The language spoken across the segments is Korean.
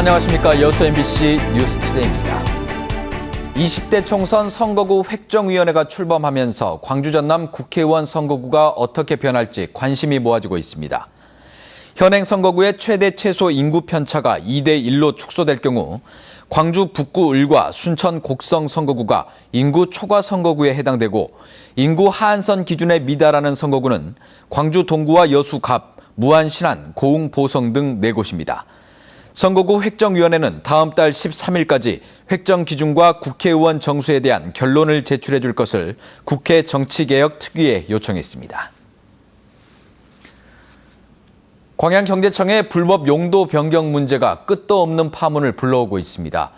안녕하십니까. 여수 MBC 뉴스투데이입니다. 20대 총선 선거구 획정위원회가 출범하면서 광주 전남 국회의원 선거구가 어떻게 변할지 관심이 모아지고 있습니다. 현행 선거구의 최대 최소 인구 편차가 2대 1로 축소될 경우 광주 북구 을과 순천 곡성 선거구가 인구 초과 선거구에 해당되고 인구 하한선 기준에 미달하는 선거구는 광주 동구와 여수 갑, 무안 신안, 고흥 보성 등 4곳입니다. 선거구 획정위원회는 다음 달 13일까지 획정 기준과 국회의원 정수에 대한 결론을 제출해 줄 것을 국회 정치개혁 특위에 요청했습니다. 광양경제청의 불법 용도 변경 문제가 끝도 없는 파문을 불러오고 있습니다.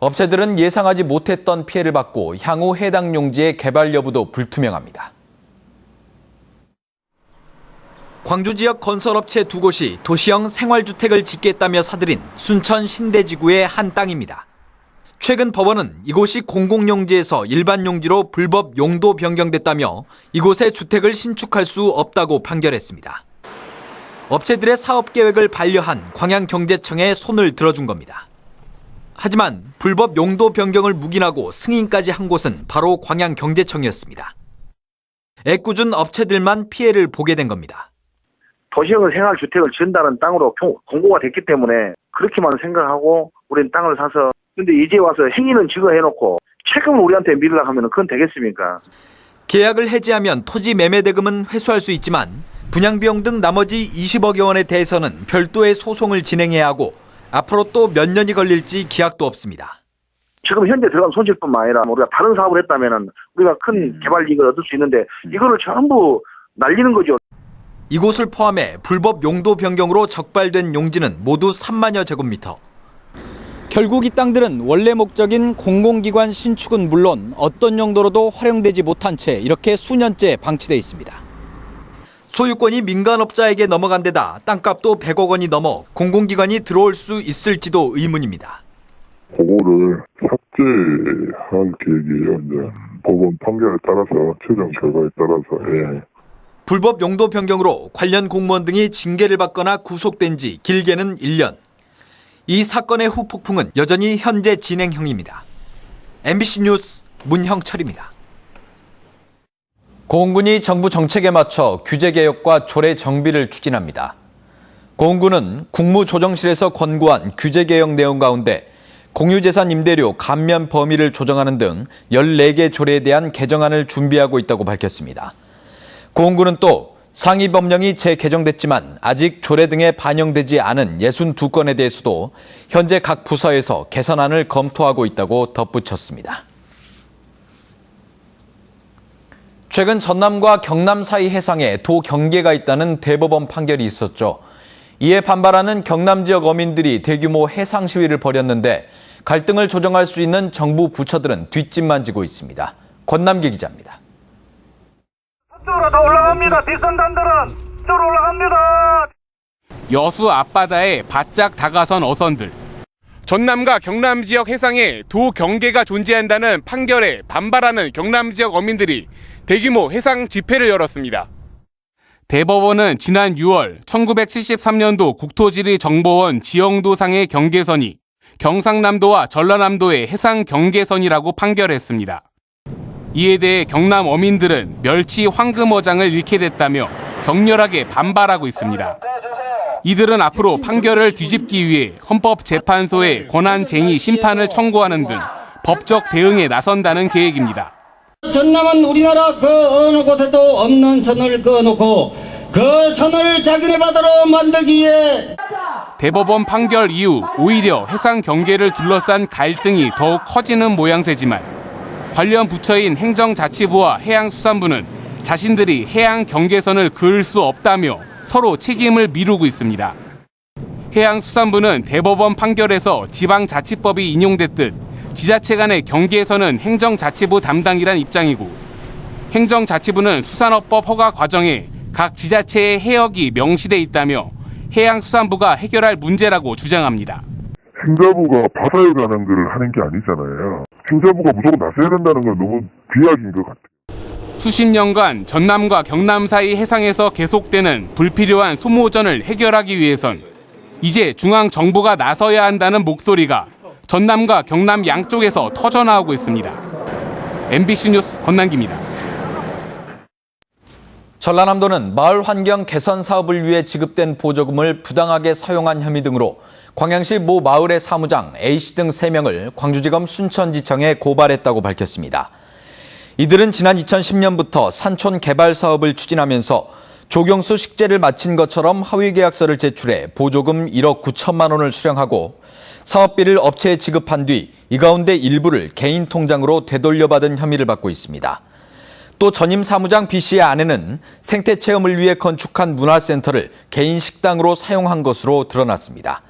업체들은 예상하지 못했던 피해를 받고 향후 해당 용지의 개발 여부도 불투명합니다. 광주 지역 건설업체 두 곳이 도시형 생활주택을 짓겠다며 사들인 순천 신대지구의 한 땅입니다. 최근 법원은 이곳이 공공용지에서 일반용지로 불법 용도 변경됐다며 이곳에 주택을 신축할 수 없다고 판결했습니다. 업체들의 사업 계획을 반려한 광양경제청에 손을 들어준 겁니다. 하지만 불법 용도 변경을 묵인하고 승인까지 한 곳은 바로 광양경제청이었습니다. 애꿎은 업체들만 피해를 보게 된 겁니다. 도시형 생활주택을 지은다는 땅으로 공- 공고가 됐기 때문에 그렇게만 생각하고 우리는 땅을 사서 근데 이제 와서 행위는 지가 해놓고 책임을 우리한테 밀으려고 하면 그건 되겠습니까? 계약을 해지하면 토지 매매 대금은 회수할 수 있지만 분양 비용 등 나머지 20억여 원에 대해서는 별도의 소송을 진행해야 하고 앞으로 또 몇 년이 걸릴지 기약도 없습니다. 지금 현재 들어간 손실뿐만 아니라 우리가 다른 사업을 했다면은 우리가 큰 개발 이익을 얻을 수 있는데 이거를 전부 날리는 거죠. 이곳을 포함해 불법 용도 변경으로 적발된 용지는 모두 3만여 제곱미터. 결국 이 땅들은 원래 목적인 공공기관 신축은 물론 어떤 용도로도 활용되지 못한 채 이렇게 수년째 방치돼 있습니다. 소유권이 민간업자에게 넘어간 데다 땅값도 100억 원이 넘어 공공기관이 들어올 수 있을지도 의문입니다. 그거를 삭제할 계획이에요. 이제 법원 판결에 따라서 최종 결과에 따라서 예. 불법 용도 변경으로 관련 공무원 등이 징계를 받거나 구속된 지 길게는 1년. 이 사건의 후폭풍은 여전히 현재 진행형입니다. MBC 뉴스 문형철입니다. 고흥군이 정부 정책에 맞춰 규제 개혁과 조례 정비를 추진합니다. 고흥군은 국무조정실에서 권고한 규제 개혁 내용 가운데 공유재산 임대료 감면 범위를 조정하는 등 14개 조례에 대한 개정안을 준비하고 있다고 밝혔습니다. 고흥군은 또 상위 법령이 재개정됐지만 아직 조례 등에 반영되지 않은 62건에 대해서도 현재 각 부서에서 개선안을 검토하고 있다고 덧붙였습니다. 최근 전남과 경남 사이 해상에 도 경계가 있다는 대법원 판결이 있었죠. 이에 반발하는 경남 지역 어민들이 대규모 해상 시위를 벌였는데 갈등을 조정할 수 있는 정부 부처들은 뒷짐만 지고 있습니다. 권남기 기자입니다. 올라갑니다. 뒷선 단들은 쪽으로 올라갑니다. 여수 앞바다에 바짝 다가선 어선들. 전남과 경남 지역 해상에 도 경계가 존재한다는 판결에 반발하는 경남 지역 어민들이 대규모 해상 집회를 열었습니다. 대법원은 지난 6월 1973년도 국토지리 정보원 지형도상의 경계선이 경상남도와 전라남도의 해상 경계선이라고 판결했습니다. 이에 대해 경남 어민들은 멸치 황금어장을 잃게 됐다며 격렬하게 반발하고 있습니다. 이들은 앞으로 판결을 뒤집기 위해 헌법재판소에 권한쟁의 심판을 청구하는 등 법적 대응에 나선다는 계획입니다. 전남은 우리나라 그 어느 곳에도 없는 선을 그어놓고 그 선을 자기네 바다로 만들기 위해 대법원 판결 이후 오히려 해상 경계를 둘러싼 갈등이 더욱 커지는 모양새지만 관련 부처인 행정자치부와 해양수산부는 자신들이 해양 경계선을 그을 수 없다며 서로 책임을 미루고 있습니다. 해양수산부는 대법원 판결에서 지방자치법이 인용됐듯 지자체 간의 경계선은 행정자치부 담당이란 입장이고 행정자치부는 수산업법 허가 과정에 각 지자체의 해역이 명시돼 있다며 해양수산부가 해결할 문제라고 주장합니다. 행자부가 바다에 관한 걸 하는 게 아니잖아요. 행자부가 무조건 나서야 된다는 건 너무 비약인 것 같아요. 수십 년간 전남과 경남 사이 해상에서 계속되는 불필요한 소모전을 해결하기 위해선 이제 중앙 정부가 나서야 한다는 목소리가 전남과 경남 양쪽에서 터져나오고 있습니다. MBC 뉴스 권남기입니다. 전라남도는 마을 환경 개선 사업을 위해 지급된 보조금을 부당하게 사용한 혐의 등으로 광양시 모 마을의 사무장 A씨 등 3명을 광주지검 순천지청에 고발했다고 밝혔습니다. 이들은 지난 2010년부터 산촌 개발 사업을 추진하면서 조경수 식재를 마친 것처럼 허위 계약서를 제출해 보조금 1억 9천만 원을 수령하고 사업비를 업체에 지급한 뒤 이 가운데 일부를 개인 통장으로 되돌려받은 혐의를 받고 있습니다. 또 전임 사무장 B 씨의 아내는 생태 체험을 위해 건축한 문화센터를 개인 식당으로 사용한 것으로 드러났습니다.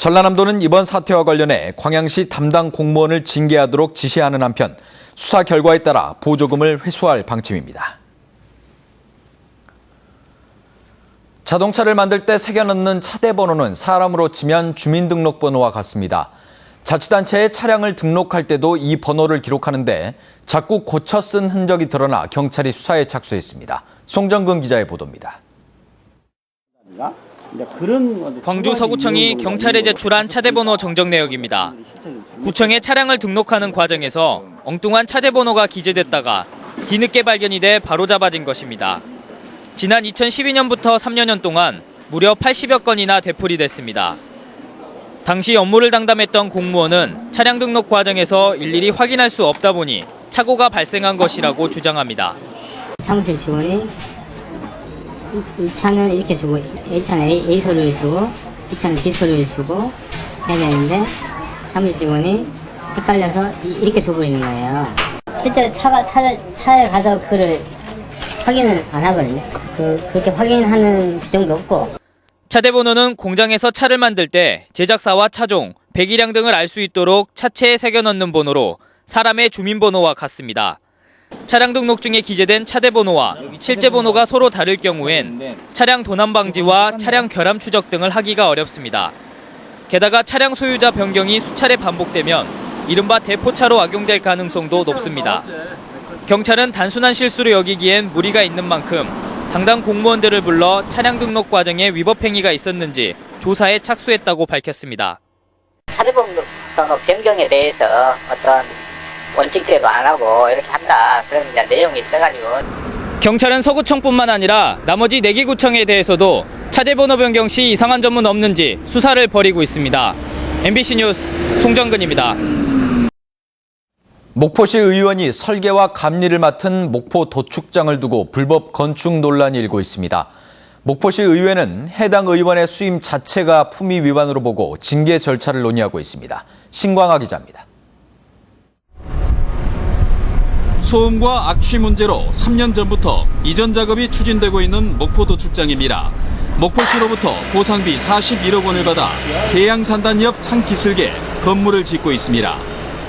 전라남도는 이번 사태와 관련해 광양시 담당 공무원을 징계하도록 지시하는 한편 수사 결과에 따라 보조금을 회수할 방침입니다. 자동차를 만들 때 새겨 넣는 차대 번호는 사람으로 치면 주민등록번호와 같습니다. 자치단체에 차량을 등록할 때도 이 번호를 기록하는데 자꾸 고쳐 쓴 흔적이 드러나 경찰이 수사에 착수했습니다. 송정근 기자의 보도입니다. 광주 서구청이 경찰에 제출한 차대번호 정정 내역입니다. 구청에 차량을 등록하는 과정에서 엉뚱한 차대번호가 기재됐다가 뒤늦게 발견이 돼 바로잡아진 것입니다. 지난 2012년부터 3여년 동안 무려 80여 건이나 되풀이 됐습니다. 당시 업무를 담당했던 공무원은 차량 등록 과정에서 일일이 확인할 수 없다 보니 착오가 발생한 것이라고 주장합니다. 사무실 직원이 이, 이 차는 이렇게 주고 이 차는 A, A 서류를 주고 이 차는 B 서류를 주고 해야 되는데 사무실 직원이 헷갈려서 이, 이렇게 줘버리는 거예요. 실제 차가 차를 차에 가서 그를 확인을 안 하거든요. 그 그렇게 확인하는 규정도 없고 차대번호는 공장에서 차를 만들 때 제작사와 차종, 배기량 등을 알 수 있도록 차체에 새겨 넣는 번호로 사람의 주민번호와 같습니다. 차량 등록증에 기재된 차대 번호와 실제 번호가 서로 다를 경우엔 차량 도난 방지와 차량 결함 추적 등을 하기가 어렵습니다. 게다가 차량 소유자 변경이 수차례 반복되면 이른바 대포차로 악용될 가능성도 높습니다. 경찰은 단순한 실수로 여기기엔 무리가 있는 만큼 당당 공무원들을 불러 차량 등록 과정에 위법 행위가 있었는지 조사에 착수했다고 밝혔습니다. 차대번호 변경에 대해서 어떤 원칙 대로 안 하고 이렇게 한다 그런 이제 내용이 있어가지고 경찰은 서구청뿐만 아니라 나머지 4개 구청에 대해서도 차대 번호 변경 시 이상한 점은 없는지 수사를 벌이고 있습니다. MBC 뉴스 송정근입니다. 목포시 의원이 설계와 감리를 맡은 목포 도축장을 두고 불법 건축 논란이 일고 있습니다. 목포시 의회는 해당 의원의 수임 자체가 품위 위반으로 보고 징계 절차를 논의하고 있습니다. 신광하 기자입니다. 소음과 악취 문제로 3년 전부터 이전 작업이 추진되고 있는 목포 도축장입니다. 목포시로부터 보상비 41억 원을 받아 대양산단 옆 산기슭에 건물을 짓고 있습니다.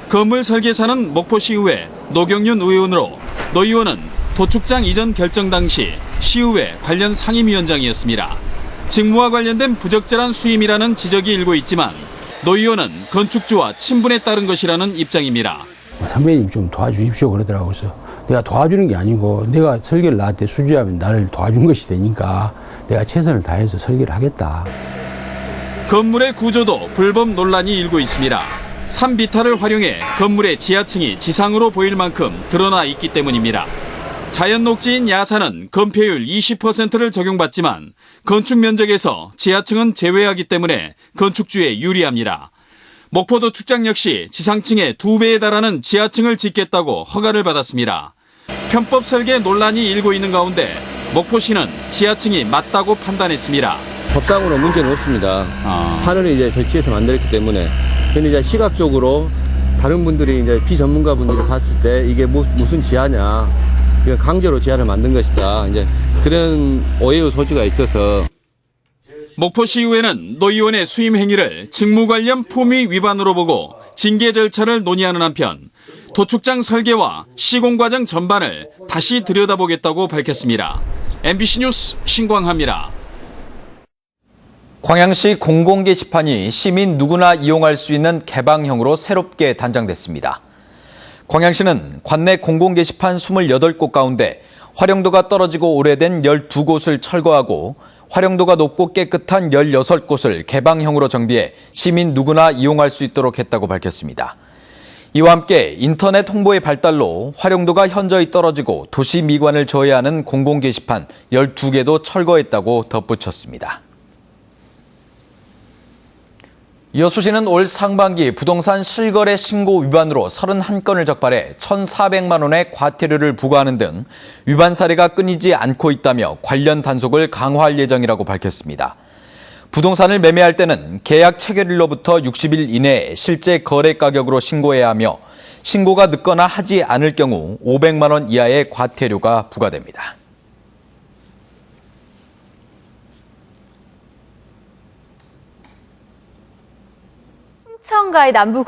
건물 설계사는 목포시의회 노경윤 의원으로 노 의원은 도축장 이전 결정 당시 시의회 관련 상임위원장이었습니다. 직무와 관련된 부적절한 수임이라는 지적이 일고 있지만 노 의원은 건축주와 친분에 따른 것이라는 입장입니다. 선배님 좀 도와주십시오 그러더라고요. 그래서 내가 도와주는 게 아니고 내가 설계를 나한테 수주하면 나를 도와준 것이 되니까 내가 최선을 다해서 설계를 하겠다. 건물의 구조도 불법 논란이 일고 있습니다. 산비탈을 활용해 건물의 지하층이 지상으로 보일 만큼 드러나 있기 때문입니다. 자연 녹지인 야산은 건폐율 20%를 적용받지만 건축 면적에서 지하층은 제외하기 때문에 건축주에 유리합니다. 목포도 축장 역시 지상층의 두 배에 달하는 지하층을 짓겠다고 허가를 받았습니다. 편법 설계 논란이 일고 있는 가운데 목포시는 지하층이 맞다고 판단했습니다. 법상으로 문제는 없습니다. 산을 이제 설치해서 만들었기 때문에. 근데 이제 시각적으로 다른 분들이 이제 비전문가 분들이 봤을 때 이게 뭐, 무슨 지하냐. 강제로 지하를 만든 것이다. 이제 그런 오해의 소지가 있어서 목포시의회는 노 의원의 수임 행위를 직무 관련 품위 위반으로 보고 징계 절차를 논의하는 한편 도축장 설계와 시공 과정 전반을 다시 들여다보겠다고 밝혔습니다. MBC 뉴스 신광합니다. 광양시 공공 게시판이 시민 누구나 이용할 수 있는 개방형으로 새롭게 단장됐습니다. 광양시는 관내 공공 게시판 28곳 가운데 활용도가 떨어지고 오래된 12곳을 철거하고 활용도가 높고 깨끗한 16곳을 개방형으로 정비해 시민 누구나 이용할 수 있도록 했다고 밝혔습니다. 이와 함께 인터넷 홍보의 발달로 활용도가 현저히 떨어지고 도시 미관을 저해하는 공공 게시판 12개도 철거했다고 덧붙였습니다. 여수시는 올 상반기 부동산 실거래 신고 위반으로 31건을 적발해 1,400만 원의 과태료를 부과하는 등 위반 사례가 끊이지 않고 있다며 관련 단속을 강화할 예정이라고 밝혔습니다. 부동산을 매매할 때는 계약 체결일로부터 60일 이내에 실제 거래 가격으로 신고해야 하며 신고가 늦거나 하지 않을 경우 500만 원 이하의 과태료가 부과됩니다. 청가의 남부